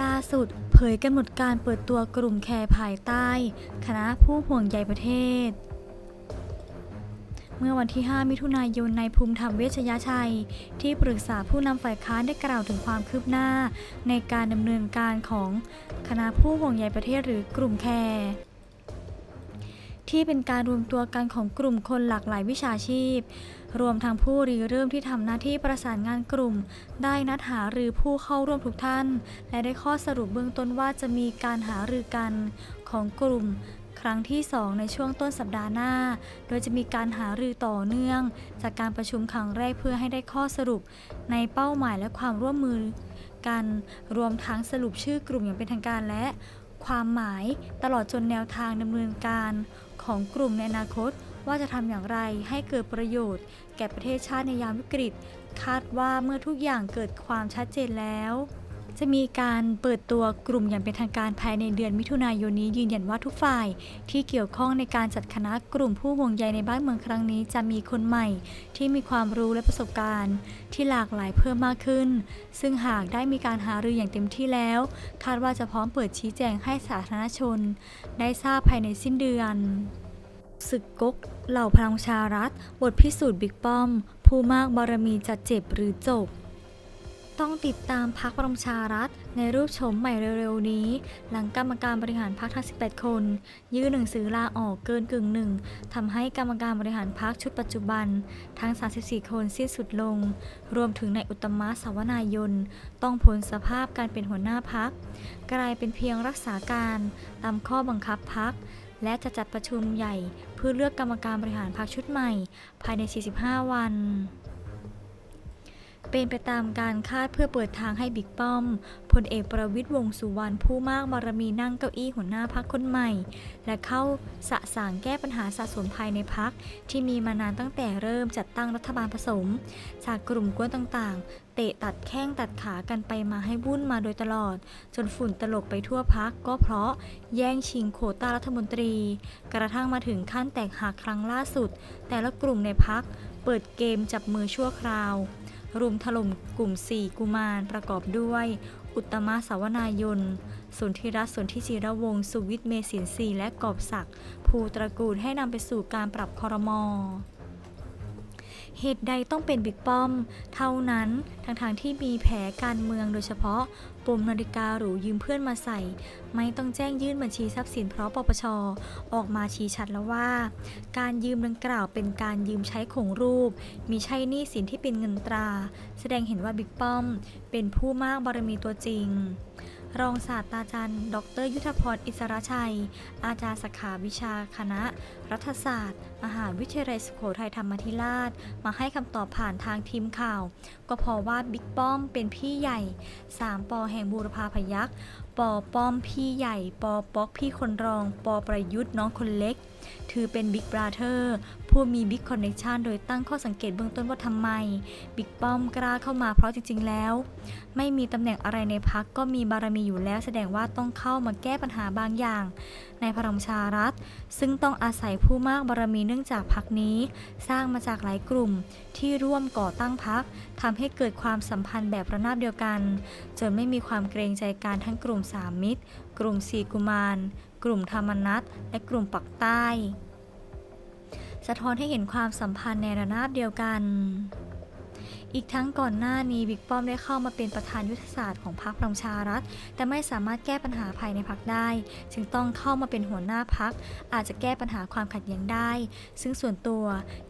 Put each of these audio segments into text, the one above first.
ล่าสุดเผยกำหนดการเปิดตัวกลุ่มแคร์ภายใต้ คณะผู้ห่วงใยประเทศ เมื่อวันที่ 5 มิถุนายนในภูมิธรรมเวชยชัย ที่ปรึกษาผู้นำฝ่ายค้านได้กล่าวถึงความคืบหน้า ในการดำเนินการของคณะผู้ห่วงใยประเทศหรือกลุ่มแคร์ ที่เป็นการรวมตัวกันของกลุ่มคนหลากหลายวิชาชีพ รวมทั้งผู้ริเริ่มที่ทำหน้าที่ประสานงานกลุ่ม ได้นัดหารือผู้เข้าร่วมทุกท่าน และได้ข้อสรุปเบื้องต้นว่าจะมีการหารือกันของกลุ่มครั้งที่ 2 ในช่วงต้นสัปดาห์หน้า โดยจะมีการหารือต่อเนื่อง จากการประชุมครั้งแรกเพื่อให้ได้ข้อสรุป ในเป้าหมายและความร่วมมือกัน รวมทั้งสรุปชื่อกลุ่มอย่างเป็นทางการและ ความหมายตลอดจนแนวทางดำเนินการของกลุ่มในอนาคตว่าจะทำอย่างไรให้เกิดประโยชน์ แก่ประเทศชาติในยามวิกฤต คาดว่าเมื่อทุกอย่างเกิดความชัดเจนแล้ว จะมีการเปิดตัวกลุ่มอย่างเป็นทางการภายในเดือนมิถุนายนนี้ยืนยันว่าทุกฝ่าย ที่เกี่ยวข้องในการจัดคณะกลุ่มผู้ห่วงใยในบ้านเมืองครั้งนี้ จะมีคนใหม่ ที่มีความรู้และประสบการณ์ ที่หลากหลายเพิ่มมากขึ้น ซึ่งหากได้มีการหารืออย่างเต็มที่แล้ว คาดว่าจะพร้อมเปิดชี้แจงให้สาธารณชน ได้ทราบภายในสิ้นเดือนศึกก๊กเหล่าพลังชารัฐบทพิสูจน์บิ๊กป้อม ผู้มากบารมีจะเจ็บหรือจบ ต้องติดตามพักประชารัฐ ในรูปโฉมใหม่เร็วๆนี้ หลังกรรมการบริหารพักทั้ง 18 คน ยื่นหนังสือลาออกเกินกึ่งหนึ่งทำให้กรรมการบริหารพักชุดปัจจุบัน ทั้ง 34 คนสิ้นสุดลง รวมถึงในายอุตตมะสาวนายน ต้องพ้นสภาพการเป็นหัวหน้าพัก กลายเป็นเพียงรักษาการตามข้อบังคับพักและจะจัดประชุมใหญ่เพื่อเลือกกรรมการบริหารพรรคชุดใหม่ ภายใน 45 วัน เป็นไปตามการคาดเพื่อเปิดทางให้บิ๊กป้อมพลเอกประวิตยวงสุวรรณผู้มากบารมีนั่งเก้าอี้หัวหน้าพักคนใหม่ และเข้าสะสางแก้ปัญหาสะสมภายในพักที่มีมานานตั้งแต่เริ่มจัดตั้งรัฐบาลผสม จากกลุ่มกวนต่างๆ เตะตัดแข้งตัดขากันไปมาให้วุ่นมาโดยตลอด จนฝุ่นตลบไปทั่วพักก็เพราะแย่งชิงโควต้ารัฐมนตรี กระทั่งมาถึงขั้นแตกหักครั้งล่าสุด แต่ละกลุ่มในพักเปิดเกมจับมือชั่วคราว รุมถล่มกลุ่ม 4 กุมารประกอบด้วย อุตมะสาวนายนสุนทิรัตน์สุนทิจิรวงศ์สุวิทย์เมสินทรีและกอบศักดิ์ภูตระกูลให้นำไปสู่การปรับคอรมอ เหตุใดต้องเป็นบิ๊กป้อม เท่านั้นทั้งทางที่มีแผลการเมืองโดยเฉพาะปมนาฬิกาหรูยืมเพื่อนมาใส่ ไม่ต้องแจ้งยื่นบัญชีทรัพย์สินเพราะปปชออกมาชี้ชัดแล้วว่า การยืมดังกล่าวเป็นการยืมใช้ของรูป มีใช่หนี้สินที่เป็นเงินตรา แสดงเห็นว่าบิ๊กป้อม เป็นผู้มากบารมีตัวจริง รองศาสตราจารย์ ดร ยุทธพร อิสระชัย อาจารย์สาขาวิชาคณะ รัฐศาสตร์ มหาวิทยาลัยสุโขทัยธรรมธิราช มาให้คำตอบผ่านทางทีมข่าว ก็เพราะว่าบิ๊กป้อมเป็นพี่ใหญ่ 3 ปอแห่งบูรพาพยักษ์ปอป้อมพี่ใหญ่ ปอป๊อกพี่คนรอง ปอประยุทธ์น้องคนเล็ก ถือเป็นบิ๊กบราเธอร์ผู้มีบิ๊กคอนเน t ชันโดยตั้งข้อสังเกตเบื้องต้นว่าทำไม บิ๊กป้อมกล้าเข้ามาเพราะจริง ๆ แล้ว ไม่มีตำแหน่งอะไรในพักก็มีบารมีอยู่แล้ว แสดงว่าต้องเข้ามาแก้ปัญหาบางอย่าง ในพลังประชารัฐ ซึ่งต้องอาศัยผู้มากบารมีเนื่องจากพักนี้ สร้างมาจากหลายกลุ่มที่ร่วมก่อตั้งพักทำให้เกิดความสัมพันธ์แบบระนาบเดียวกัน จนไม่มีความเกรงใจกันทั้งกลุ่มสามมิตร กลุ่มสี่กุมาร กลุ่มธรรมนัตและกลุ่มปักใต้ สะท้อนให้เห็นความสัมพันธ์ในระนาบเดียวกัน อีกทั้งก่อนหน้านี้บิ๊กป้อมได้เข้ามาเป็นประธานยุทธศาสตร์ของพรรคพลังประชารัฐ แต่ไม่สามารถแก้ปัญหาภายในพรรคได้ จึงต้องเข้ามาเป็นหัวหน้าพรรคอาจจะแก้ปัญหาความขัดแย้งได้ ซึ่งส่วนตัว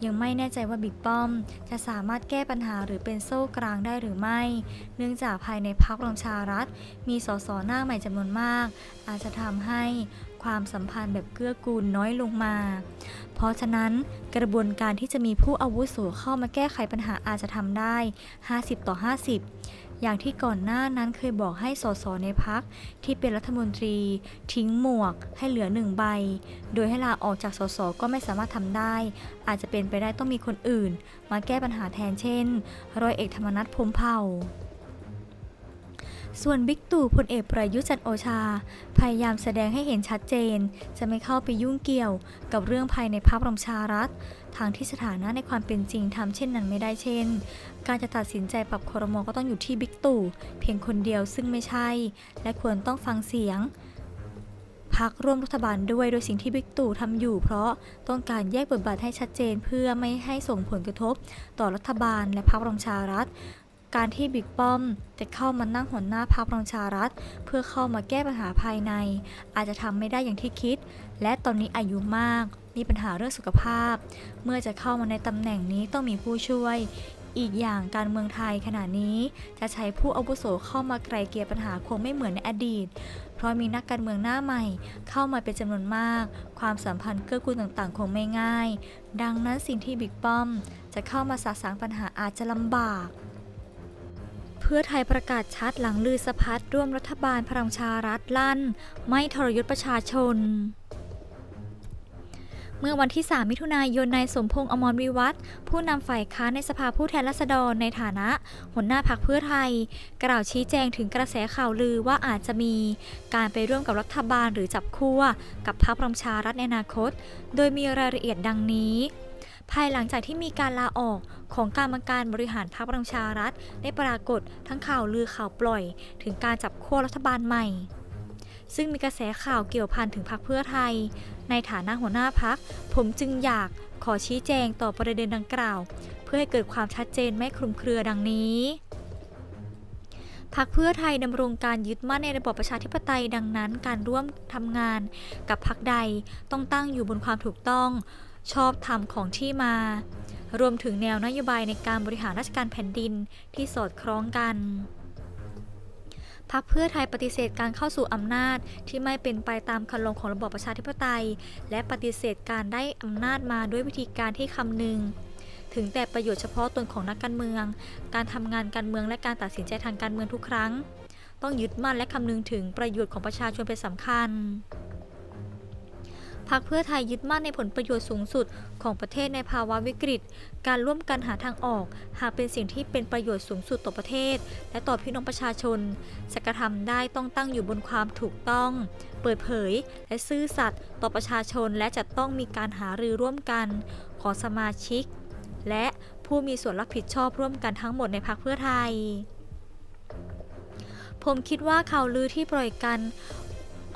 ยังไม่แน่ใจว่าบิ๊กป้อม จะสามารถแก้ปัญหาหรือเป็นโซ่กลางได้หรือไม่ เนื่องจากภายในพรรคพลังประชารัฐ มีสสหน้าใหม่จำนวนมาก อาจจะทำให้ความสัมพันธ์แบบเกื้อกูลน้อยลงมา ราะฉะนั้นกระบวนการที่จะมีผู้อาวุโสเข้ามาแก้ไขปัญหาอาจจะทำได้ 50 ต่อ 50 อย่างที่ก่อนหน้านั้นเคยบอกให้สสในพักที่เป็นรัฐมนตรี ทิ้งหมวกให้เหลือหนึ่งใบ โดยให้ลาออกจากสสก็ไม่สามารถทำได้ อาจจะเป็นไปได้ต้องมีคนอื่น มาแก้ปัญหาแทนเช่นร้อยเอกธรรมนัฐพรมเผ่า ส่วนบิ๊กตู่พลเอกประยุทธ์จันโอชา พยายามแสดงให้เห็นชัดเจน จะไม่เข้าไปยุ่งเกี่ยวกับเรื่องภายในพรรคประชารัฐทางที่สถานะในความเป็นจริงทำเช่นนั้นไม่ได้เช่น การจะตัดสินใจปรับครมก็ต้องอยู่ที่บิ๊กตู่เพียงคนเดียวซึ่งไม่ใช่ และควรต้องฟังเสียงพักร่วมรัฐบาลด้วยโดยสิ่งที่บิ๊กตู่ทำอยู่ เพราะต้องการแยกบทบาทให้ชัดเจนเพื่อไม่ให้ส่งผลกระทบ ต่อรัฐบาลและพรรคประชารัฐ การที่บิ๊กป้อมจะเข้ามานั่งหัวหน้าพรรคประชารัฐ เพื่อเข้ามาแก้ปัญหาภายใน อาจจะทำไม่ได้อย่างที่คิด และตอนนี้อายุมาก มีปัญหาเรื่องสุขภาพ เมื่อจะเข้ามาในตำแหน่งนี้ต้องมีผู้ช่วย อีกอย่างการเมืองไทยขณะนี้จะใช้ผู้อาวุโสเข้ามาไกลเกลี่ยปัญหาคงไม่เหมือนในอดีต เพราะมีนักการเมืองหน้าใหม่ เข้ามาเป็นจำนวนมาก ความสัมพันธ์เกื้อกูลต่างๆ คงไม่ง่าย ดังนั้นสิ่งที่บิ๊กป้อม จะเข้ามาสะสางปัญหาอาจจะลำบาก พื่อไทยประกาศชัดหลังลือสะพัดร่วมรัฐบาลพลังชารัฐลั่น ไม่ทรยศประชาชน เมื่อวันที่ 3 มิถุนายนนายสมพงษ์อมรวิวัฒน์ผู้นำฝ่ายค้านในสภาผู้แทนราษฎรในฐานะหัวหน้าพักเพื่อไทย กล่าวชี้แจงถึงกระแสข่าวลือว่าอาจจะมีการไปร่วมกับรัฐบาลหรือจับคู่กับพรรคประชารัฐในอนาคต โดยมีรายละเอียดดังนี้ ภายหลังจากที่มีการลาออกของกรรมการบริหารพรรคประชารัฐได้ปรากฏทั้งข่าวลือข่าวปล่อย ถึงการจับขั้วรัฐบาลใหม่ ซึ่งมีกระแสข่าวเกี่ยวพันถึงพรรคเพื่อไทย ในฐานะหัวหน้าพักผมจึงอยากขอชี้แจงต่อประเด็นดังกล่าว เพื่อให้เกิดความชัดเจนไม่คลุมเครือดังนี้พักเพื่อไทยดำรงการยึดมั่นในระบอบประชาธิปไตยดังนั้น การร่วมทำงานกับพักใดต้องตั้งอยู่บนความถูกต้อง ชอบธรรมของที่มา รวมถึงแนวนโยบายในการบริหารราชการแผ่นดินที่สอดคล้องกันพักเพื่อไทยปฏิเสธการเข้าสู่อำนาจที่ไม่เป็นไปตามคันลองของระบอบประชาธิปไตย และปฏิเสธการได้อำนาจมาด้วยวิธีการที่คำนึง ถึงแต่ประโยชน์เฉพาะตนของนักการเมือง การทำงานการเมืองและการตัดสินใจทางการเมืองทุกครั้ง ต้องยึดมั่นและคำนึงถึงประโยชน์ของประชาชนเป็นสำคัญ พักเพื่อไทยยึดมั่นในผลประโยชน์สูงสุดของประเทศในภาวะวิกฤต การร่วมกันหาทางออก หากเป็นสิ่งที่เป็นประโยชน์สูงสุดต่อประเทศ และต่อพี่น้องประชาชนจะกระทำได้ต้องตั้งอยู่บนความถูกต้อง เปิดเผย และซื่อสัตย์ต่อประชาชนและจะต้องมีการหารือร่วมกันของสมาชิก และผู้มีส่วนรับผิดชอบร่วมกันทั้งหมดในพักเพื่อไทยผมคิดว่าข่าวลือที่ปล่อยกัน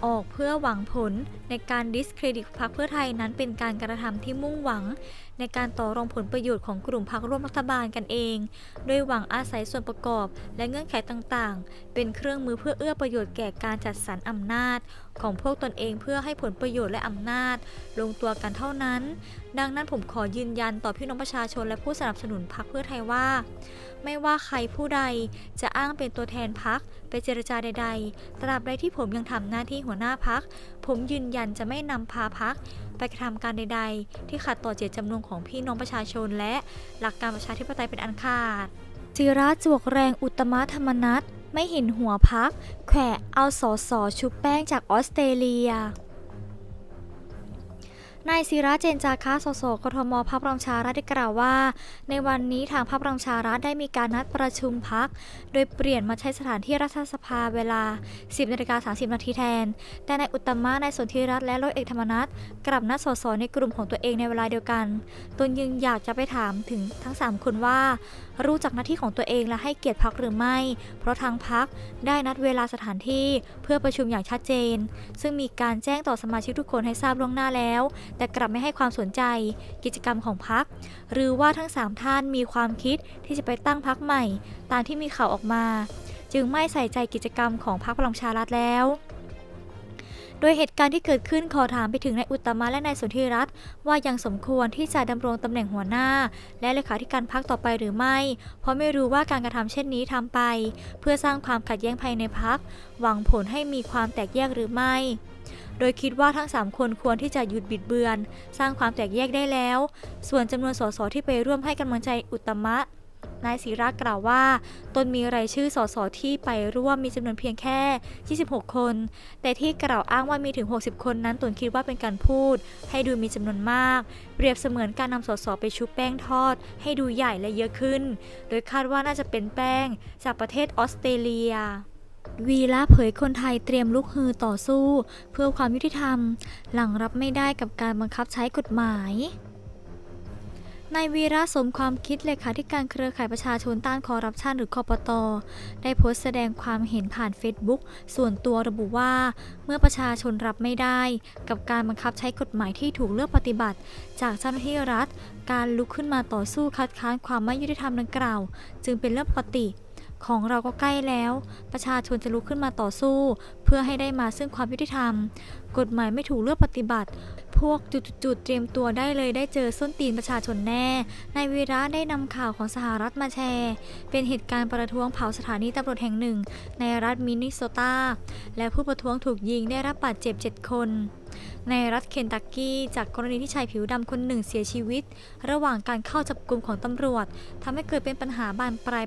ออกเพื่อหวังผลในการดิสเครดิตพรรคเพื่อไทยนั้นเป็นการกระทำที่มุ่งหวัง ในการต่อรองผลประโยชน์ของกลุ่มพรรคร่วมรัฐบาลกันเอง โดยหวังอาศัยส่วนประกอบและเงื่อนไขต่างๆ เป็นเครื่องมือเพื่อเอื้อประโยชน์แก่การจัดสรรอำนาจ ของพวกตนเองเพื่อให้ผลประโยชน์และอำนาจ ลงตัวกันเท่านั้น ดังนั้นผมขอยืนยันต่อพี่น้องประชาชนและผู้สนับสนุนพรรคเพื่อไทยว่า ไม่ว่าใครผู้ใดจะอ้างเป็นตัวแทนพักไปเจรจาใด ๆ ตราบใดที่ผมยังทำหน้าที่หัวหน้าพักผมยืนยันจะไม่นำพาพักไปกระทำการใด ๆ ที่ขัดต่อเจตจำนงของพี่น้องประชาชน และหลักการประชาธิปไตยเป็นอันขาดจิระจวกแรงอุตมะธรรมนัตไม่เห็นหัวพัก แขวะเอาสอสอชุบแป้งจากออสเตรเลีย นายศิระเจนจาคะสสกทมพักประชารัฐได้กล่าวว่า ในวันนี้ทางพักประชารัฐได้มีการนัดประชุมพัก โดยเปลี่ยนมาใช้สถานที่รัฐสภาเวลา 10นาฬิกา30 นาทีแทน แต่นายอุตตมะนายสนธิรัตน์และร้อยเอกธรรมนัฐกลับนัดสสในกลุ่มของตัวเองในเวลาเดียวกันตนยังอยากจะไปถามถึงทั้ง 3 คนว่า รู้จักหน้าที่ของตัวเองและให้เกียรติพักหรือไม่ เพราะทางพักได้นัดเวลาสถานที่เพื่อประชุมอย่างชัดเจน ซึ่งมีการแจ้งต่อสมาชิกทุกคนให้ทราบล่วงหน้าแล้วแต่กลับไม่ให้ความสนใจ กิจกรรมของพัก หรือว่าทั้ง 3 ท่านมีความคิดที่จะไปตั้งพักใหม่ ตามที่มีข่าวออกมา จึงไม่ใส่ใจกิจกรรมของพรรคพลังชารัฐแล้วโดยเหตุการณ์ที่เกิดขึ้นขอถามไปถึงนายอุตมะและนายสุนธิรัตน์ว่ายังสมควรที่จะดำรงตำแหน่งหัวหน้า และเลขาธิการพักต่อไปหรือไม่ เพราะไม่รู้ว่าการกระทำเช่นนี้ทำไป เพื่อสร้างความขัดแย้งภายในพัก หวังผลให้มีความแตกแยกหรือไม่ โดยคิดว่าทั้ง 3 คนควรที่จะหยุดบิดเบือน สร้างความแตกแยกได้แล้ว ส่วนจำนวนสสที่ไปร่วมให้กำลังใจอุตมะนายศิระกล่าวว่า ตนมีรายชื่อสสที่ไปร่วมมีจำนวนเพียงแค่ 26 คน แต่ที่กล่าวอ้างว่ามีถึง 60 คนนั้นตนคิดว่าเป็นการพูด ให้ดูมีจำนวนมาก เปรียบเสมือนการนำสสไปชุบแป้งทอด ให้ดูใหญ่และเยอะขึ้น โดยคาดว่าน่าจะเป็นแป้ง จากประเทศออสเตรเลีย วีระเผยคนไทยเตรียมลุกฮือต่อสู้ เพื่อความยุติธรรม หลังรับไม่ได้กับการบังคับใช้กฎหมายนายวีระสมความคิดเลขาธิการเครือข่ายประชาชนต้านคอร์รัปชันหรือคอปตได้โพสต์แสดงความเห็นผ่านเฟซบุ๊กส่วนตัวระบุว่า เมื่อประชาชนรับไม่ได้ กับการบังคับใช้กฎหมายที่ถูกเลือกปฏิบัติ จากเจ้าหน้าที่รัฐ การลุกขึ้นมาต่อสู้คัดค้านความไม่ยุติธรรมดังกล่าว จึงเป็นเรื่องปกติ ของเราก็ใกล้แล้ว ประชาชนจะลุกขึ้นมาต่อสู้ เพื่อให้ได้มาซึ่งความยุติธรรม กฎหมายไม่ถูกเลือกปฏิบัติ พวกจุดๆเตรียมตัวได้เลยได้เจอส้นตีนประชาชนแน่นายวีระได้นำข่าวของสหรัฐมาแชร์ เป็นเหตุการณ์ประท้วงเผาสถานีตำรวจแห่งหนึ่ง ในรัฐมินนิโซตา และผู้ประท้วงถูกยิงได้รับบาดเจ็บ 7 คนในรัฐเคนตักกี้จากกรณีที่ชายผิวดำคนหนึ่งเสียชีวิต ระหว่างการเข้าจับกลุ่มของตำรวจทำให้เกิดเป็นปัญหาบานปลาย